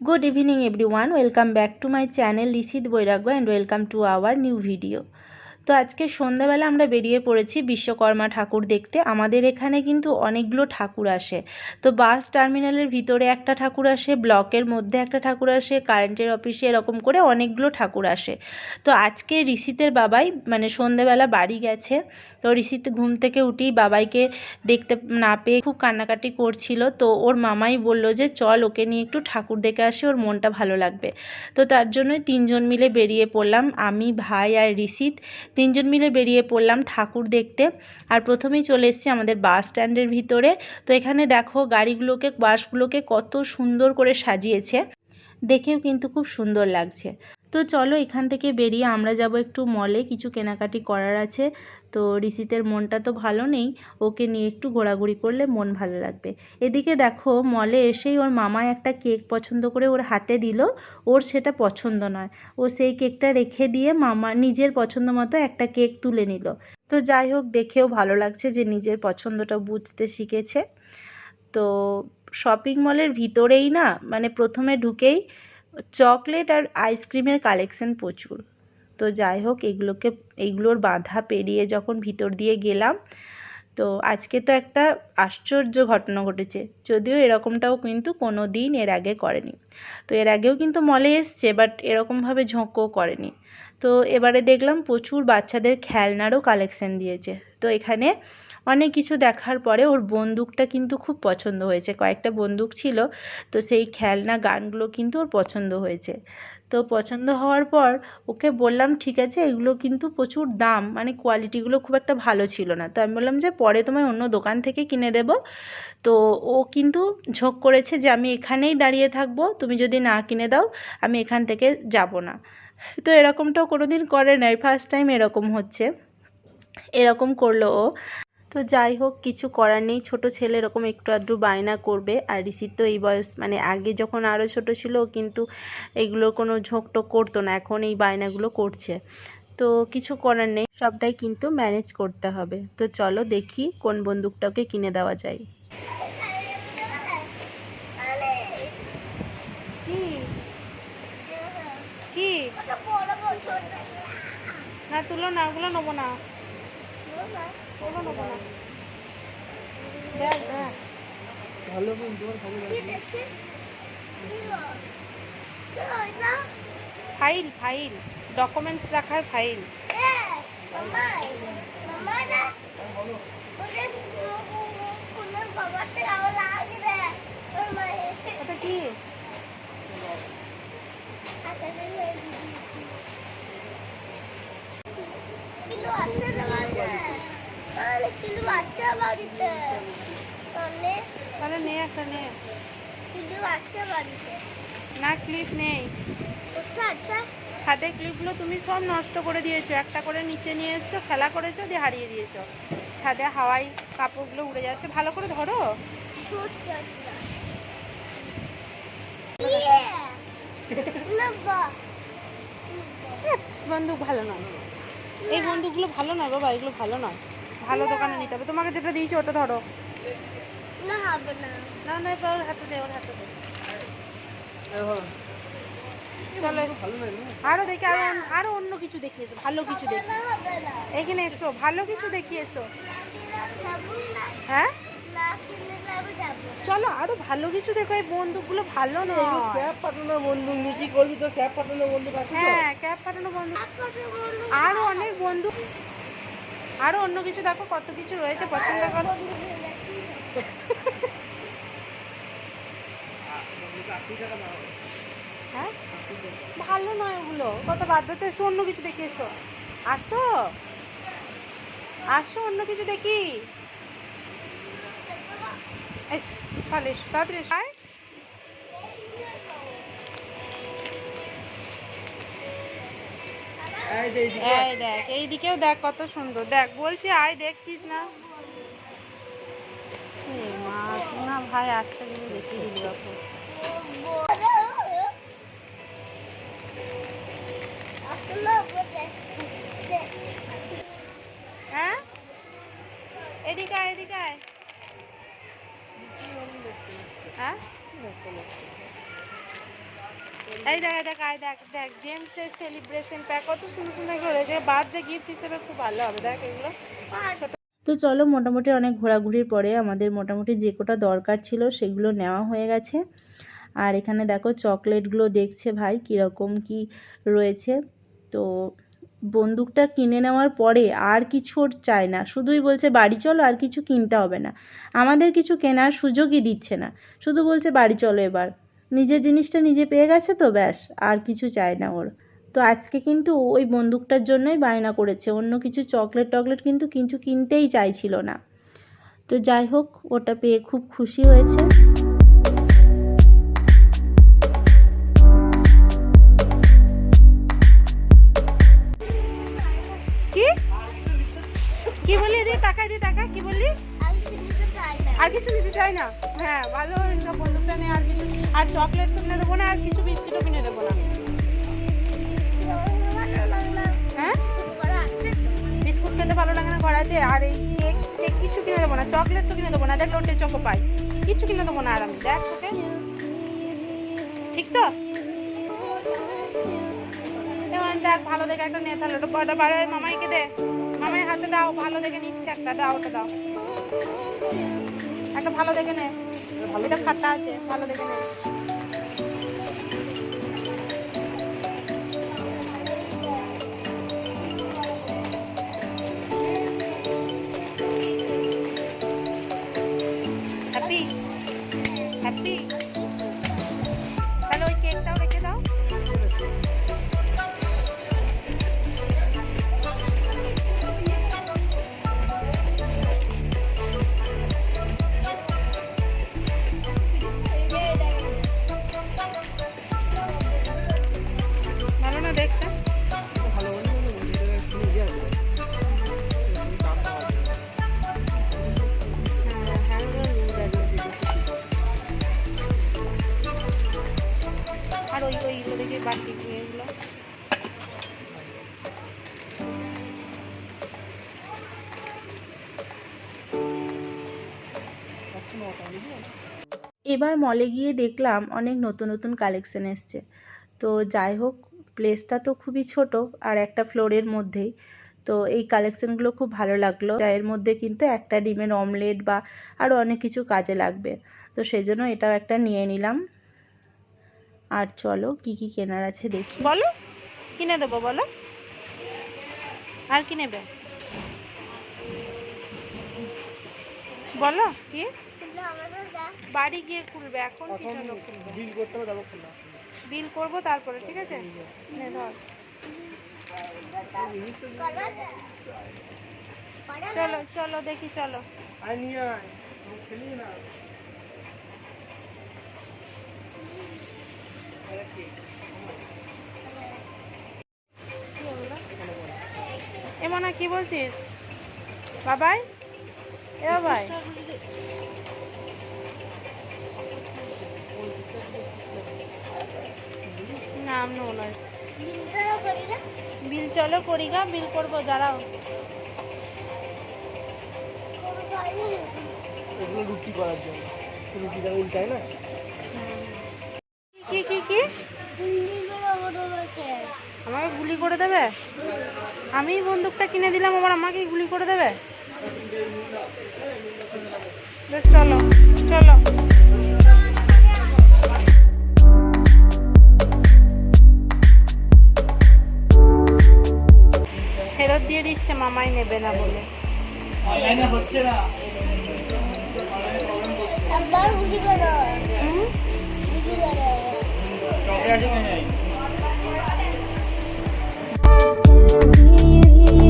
Good evening everyone welcome back to my channel Rishit Bairagya and welcome to our new video তো আজকে সন্ধ্যাবেলা আমরা বেরিয়ে পড়েছি বিশ্বকর্মা ঠাকুর দেখতে। আমাদের এখানে কিন্তু অনেকগুলো ঠাকুর আসে। তো বাস টার্মিনালের ভিতরে একটা ঠাকুর আসে, ব্লকের মধ্যে একটা ঠাকুর আসে, কারেন্টের অফিসে এরকম করে অনেকগুলো ঠাকুর আসে। তো আজকে ঋষিতের বাবাই মানে সন্ধ্যাবেলা বাড়ি গেছে। তো ঋষিত ঘুম থেকে উঠেই বাবাইকে দেখতে না পেয়ে খুব কান্নাকাটি করছিল। তো ওর মামাই বলল যে, চল ওকে নিয়ে একটু ঠাকুর দেখে আসি, ওর মনটা ভালো লাগবে। তো তার জন্যই তিনজন মিলে বেরিয়ে পড়লাম। আমি, ভাই আর ঋষিত। তিনজন মিলে বেরিয়ে পড়লাম ঠাকুর দেখতে। আর প্রথমেই চলে এসেছি আমাদের বাস স্ট্যান্ডের ভিতরে। তো এখানে দেখো গাড়িগুলোকে, বাসগুলোকে কত সুন্দর করে সাজিয়েছে। দেখেও কিন্তু খুব সুন্দর লাগছে। তো চলো এখান থেকে বেরিয়ে আমরা যাব একটু মলে কিছু কেনাকাটি করার আছে। তো ঋষিতের মনটা তো ভালো নেই। ওকে নিয়ে একটু ঘোরাঘুরি করলে মন ভালো লাগবে। এদিকে দেখো মলে এসেই ওর মামা একটা কেক পছন্দ করে ওর হাতে দিল। ওর সেটা পছন্দ নয়। ও সেই কেকটা রেখে দিয়ে মামা নিজের পছন্দ মতো একটা কেক তুলে নিল। তো যাই হোক, দেখেও ভালো লাগছে যে নিজের পছন্দটা বুঝতে শিখেছে। তো শপিং মলের ভিতরেই না মানে প্রথমে ঢুকেই চকলেট আর আইসক্রিমের কালেকশন প্রচুর। তো যাই হোক, এগুলোকে এইগুলোর বাঁধা পেরিয়ে যখন ভিতর দিয়ে গেলাম, তো আজকে তো একটা আশ্চর্য ঘটনা ঘটেছে। যদিও এরকমটাও কিন্তু কোনো দিন এর আগে করেনি। তো এর আগেও কিন্তু মলে এসছে বাট এরকমভাবে ঝোঁকও করেনি। তো এবারে দেখলাম প্রচুর বাচ্চাদের খেলনারও কালেকশন দিয়েছে। তো এখানে অনেক কিছু দেখার পরে ওর বন্দুকটা কিন্তু খুব পছন্দ হয়েছে। কয়েকটা বন্দুক ছিল, তো সেই খেলনা গানগুলো কিন্তু ওর পছন্দ হয়েছে। তো পছন্দ হওয়ার পর ওকে বললাম, ঠিক আছে, এগুলো কিন্তু প্রচুর দাম মানে কোয়ালিটিগুলো খুব একটা ভালো ছিল না। তো আমি বললাম যে, পরে তোমায় অন্য দোকান থেকে কিনে দেব। তো ও কিন্তু ঝোঁক করেছে যে, আমি এখানেই দাঁড়িয়ে থাকব, তুমি যদি না কিনে দাও, আমি এখান থেকে যাব না। তো এরকমটাও কোনো দিন করে নাই ফার্স্ট টাইম এরকম হচ্ছে। এরকম করল ও। তো যাই হোক, কিছু করার নেই। ছোটো ছেলে এরকম একটু আধটু বায়না করবে। আর ঋষির তো এই বয়স মানে আগে যখন আরও ছোট ছিল কিন্তু এগুলোর কোনো ঝোঁকটোক করতো না। এখন এই বায়নাগুলো করছে। তো কিছু করার নেই। সবটাই কিন্তু ম্যানেজ করতে হবে। তো চলো দেখি কোন বন্দুকটাকে কিনে দেওয়া যায় কি কি না তুলো না ওগুলো নেব না। ওগুলো নেব না। ভালো ফাইল ফাইল। ডকুমেন্টস রাখার ফাইল। ওটা কি বাচ্চা বাড়িতে তাহলে তাহলে নে একটা নে কিন্তু বাচ্চা বাড়িতে না ক্লিপ নেই কোথায় আছে ক্লিপগুলো তুমি সব নষ্ট করে দিয়েছ। একটা করে নিচে নিয়ে এসছো খেলা করেছ দিয়ে হারিয়ে দিয়েছ। ছাদে হাওয়াই কাপড়গুলো উড়ে যাচ্ছে। ভালো করে ধরো। বন্দুক ভালো নয়। এই বন্দুকগুলো ভালো নয় বাবা এগুলো ভালো নয়। ভালো দোকানে নিতে হবে। তোমাকে যেটা দিয়েছি ওটা ধরো। না হবে না। না হাতে দে ওর হাতে দে। চলো এসো। ভালো লাগে না আরও দেখি আরও অন্য- আরও অন্য কিছু দেখি এসো ভালো কিছু দেখি না এখানে এসো ভালো কিছু দেখি এসো। হ্যাঁ? না চলো আরও ভালো কিছু দেখো এই বন্দুকগুলো ভালো নয়। ক্যাব পাঠানো বন্ধু নিয়ে কি করবি তোর? ক্যাব পাঠানো বন্ধু আছে হ্যাঁ ক্যাব পাঠানো বন্ধু আরও অনেক বন্ধু আরও অন্য কিছু দেখো কত কিছু রয়েছে পছন্দ করো। হ্যাঁ? ভালো নয় ওগুলো। কত বাধ্যতা এসো অন্য কিছু দেখি এসো। আসো। আসো অন্য কিছু দেখি। এসো তাহলে এসো তাড়াতাড়ি এসো। এই এই দেখ এইদিকেও দেখ কত সুন্দর। দেখ বলছি আয় দেখছিস না? মা ভাই আচ্ছা জিনিস দেখিয়ে দিলি। এদিকে আয় এদিকে আয়। হ্যাঁ? এই দেখ দেখ, আয়, দেখ দেখ জেমসের সেলিব্রেশন প্যাক কত সুন্দর সুন্দর করে রয়েছে বার্থডে গিফট হিসেবে খুব ভালো হবে, দেখ এগুলো। তো চলো মোটামুটি অনেক ঘোরাঘুরির পরে আমাদের মোটামুটি যে কোটা দরকার ছিল সেগুলো নেওয়া হয়ে গেছে। আর এখানে দেখো চকলেটগুলো দেখছে ভাই, কীরকম কি রয়েছে। তো বন্দুকটা কিনে নেওয়ার পরে আর কিছু ওর চায় না। শুধুই বলছে, বাড়ি চলো, আর কিছু কিনতে হবে না। আমাদের কিছু কেনার সুযোগই দিচ্ছে না। শুধু বলছে, বাড়ি চলো এবার। নিজের জিনিসটা নিজে পেয়ে গেছে তো, ব্যাস, আর কিছু চায় না ওর। তো আজকে কিন্তু ওই বন্দুকটার জন্যই বায়না করেছে। অন্য কিছু চকলেট টকলেট কিন্তু কিছু কিনতেই চাইছিল না। তো যাই হোক, ওটা পেয়ে খুব খুশি হয়েছে। কি দি টাকা দি টাকা কি বললি? না। আর কিছু নিতে চাই না? হ্যাঁ ভালো হয়েছে বন্দুকটা নিয়ে আর কিছু আর চকলেটস কিনে দেবো না আর কিছু বিস্কিটও কিনে দেবো না। হ্যাঁ? বিস্কুট খেতে ভালো লাগে না ঘর আছে আর এই কেক কেক কিছু কিনে দেবো না চকলেটসও কিনে দেবো না দেখ লোটে চকো পাই। কিছু কিনে দেবো না আর আমি দেখ তোকে। ঠিক তো? দেখ ভালো দেখে একটা নে তাহলে ওটা ওটা বাড়ে মামাইকে দে। মামাই হাতে দাও, ভালো দেখে নিচ্ছে একটা, দাও ওটা দাও। একটা ভালো দেখে নে। এটা ফাটা আছে, ভালো দেখে নে। এবার মলে গিয়ে দেখলাম অনেক নতুন নতুন কালেকশন এসছে। তো যাই হোক প্লেসটা তো খুবই ছোট আর একটা ফ্লোরের মধ্যেই। তো এই কালেকশনগুলো খুব ভালো লাগল। এর মধ্যে কিন্তু একটা ডিমের অমলেট বা আরও অনেক কিছু কাজে লাগবে। তো সেই জন্য এটাও একটা নিয়ে নিলাম। আর চলো, কি কি কেনার আছে দেখি। বলো, কিনে দেবো বলো। আর কি নেবে? বলো, কি? বাড়ি গিয়ে খুলবে এখন কি জন্য খুলবে? বিল করতে হবে তারপর খোলা বিল করব তারপরে ঠিক আছে? নে ধর। চলো চলো দেখি চলো। আয় নিয়ে আয়। আমি খেলি না। আরে কি? কি হলো? এ মনা কি বলছিস? বাবাই? এ বাবাই? না আমি নেব না। বিলটাও করি না বিল চলো করি গা বিল করব দাঁড়াও। কোনো পাইনি এগুলো রুটি করার জন্য। রুটি যা উল্টায় না? কি কি কি? আমাকে গুলি করে দেবে? আমি বন্দুকটা কিনে দিলাম আবার আমাকেই গুলি করে দেবে? বেশ চলো চলো। দিয়ে দিচ্ছে মামাই নেবে না বলে।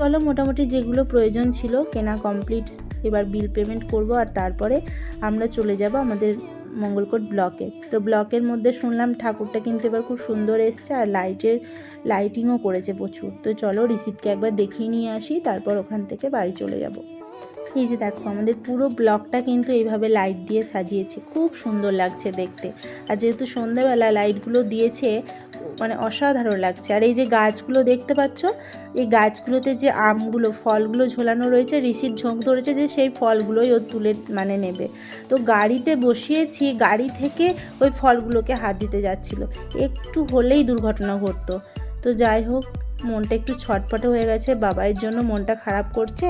চলো মোটামুটি যেগুলো প্রয়োজন ছিল কেনা কমপ্লিট। এবার বিল পেমেন্ট করব আর তারপরে আমরা চলে যাব আমাদের মঙ্গলকোট ব্লকে। তো ব্লকের মধ্যে শুনলাম ঠাকুরটা কিন্তু এবার খুব সুন্দর এসছে আর লাইটের, লাইটিংও করেছে প্রচুর। তো চলো রিসিপ্টকে একবার দেখিয়ে নিয়ে আসি, তারপর ওখান থেকে বাড়ি চলে যাব। এই যে দেখো, আমাদের পুরো ব্লকটা কিন্তু এইভাবে লাইট দিয়ে সাজিয়েছে। খুব সুন্দর লাগছে দেখতে। আর যেহেতু সন্ধ্যাবেলা লাইটগুলো দিয়েছে মানে অসাধারণ লাগছে। আর এই যে গাছগুলো দেখতে পাচ্ছ, এই গাছগুলোতে যে আমগুলো, ফলগুলো ঝোলানো রয়েছে, ঋষির ঝোঁক ধরেছে যে সেই ফলগুলোই ও তুলে মানে নেবে। তো গাড়িতে বসিয়েছি, গাড়ি থেকে ওই ফলগুলোকে হাত দিতে যাচ্ছিল। একটু হলেই দুর্ঘটনা ঘটতো। তো যাই হোক, মনটা একটু ছটপটে হয়ে গেছে বাবাইয়ের জন্য মনটা খারাপ করছে।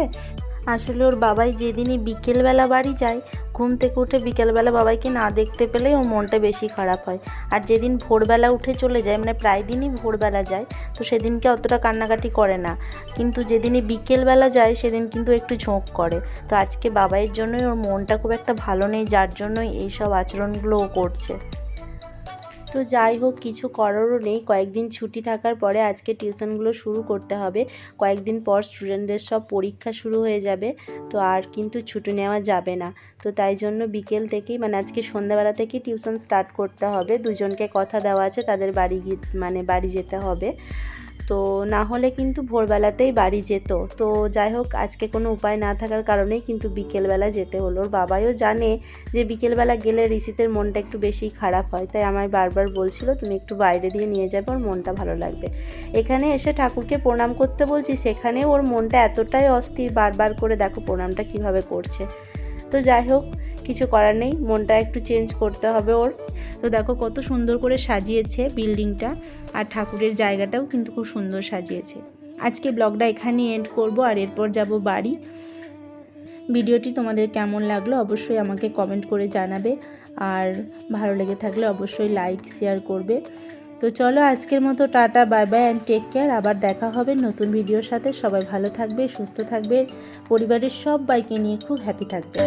আসলে ওর বাবাই যেদিনই বিকেলবেলা বাড়ি যায়, ঘুম থেকে উঠে বিকেলবেলা বাবাইকে না দেখতে পেলেই ওর মনটা বেশি খারাপ হয়। আর যেদিন ভোরবেলা উঠে চলে যায় মানে প্রায় দিনই ভোরবেলা যায়, তো সেদিনকে অতটা কান্নাকাটি করে না। কিন্তু যেদিনই বিকেলবেলা যায়, সেদিন কিন্তু একটু ঝোঁক করে। তো আজকে বাবাইয়ের জন্যই ওর মনটা খুব একটা ভালো নেই, যার জন্যই এইসব আচরণগুলো ও করছে। তো যাই হোক, কিছু করারও নেই। কয়েকদিন ছুটি থাকার পরে আজকে টিউশনগুলো শুরু করতে হবে। কয়েকদিন পর স্টুডেন্টদের সব পরীক্ষা শুরু হয়ে যাবে, তো আর কিন্তু ছুটি নেওয়া যাবে না। তো তাই জন্য বিকেল থেকেই মানে আজকে সন্ধ্যাবেলা থেকেই টিউশন স্টার্ট করতে হবে। দুজনকে কথা দেওয়া আছে, তাদের বাড়ি মানে বাড়ি যেতে হবে। তো না হলে কিন্তু ভোরবেলাতেই বাড়ি যেত। তো যাই হোক, আজকে কোনো উপায় না থাকার কারণেই কিন্তু বিকেলবেলা যেতে হলো। ওর বাবাইও জানে যে বিকেলবেলা গেলে ঋষিতের মনটা একটু বেশি খারাপ হয়, তাই আমায় বারবার বলছিল, তুমি একটু বাইরে দিয়ে নিয়ে যাবে, ওর মনটা ভালো লাগবে। এখানে এসে ঠাকুরকে প্রণাম করতে বলছি, সেখানে ওর মনটা এতটাই অস্থির, বারবার করে দেখো প্রণামটা কীভাবে করছে। তো যাই হোক, কিছু করার নেই, মনটা একটু চেঞ্জ করতে হবে ওর। তো দেখো কত সুন্দর করে সাজিয়েছে বিল্ডিংটা। আর ঠাকুরের জায়গাটাও কিন্তু খুব সুন্দর সাজিয়েছে। আজকে ব্লগটা এখানেই এন্ড করব, আর এরপর যাব বাড়ি। ভিডিওটি তোমাদের কেমন লাগল অবশ্যই আমাকে কমেন্ট করে জানাবে। আর ভালো লেগে থাকলে অবশ্যই লাইক শেয়ার করবে। তো চলো আজকের মতো tata bye bye and take care আবার দেখা হবে নতুন ভিডিওর সাথে। সবাই ভালো থাকবে, সুস্থ থাকবে। পরিবারের সব বাইকে নিয়ে খুব হ্যাপি থাকবে।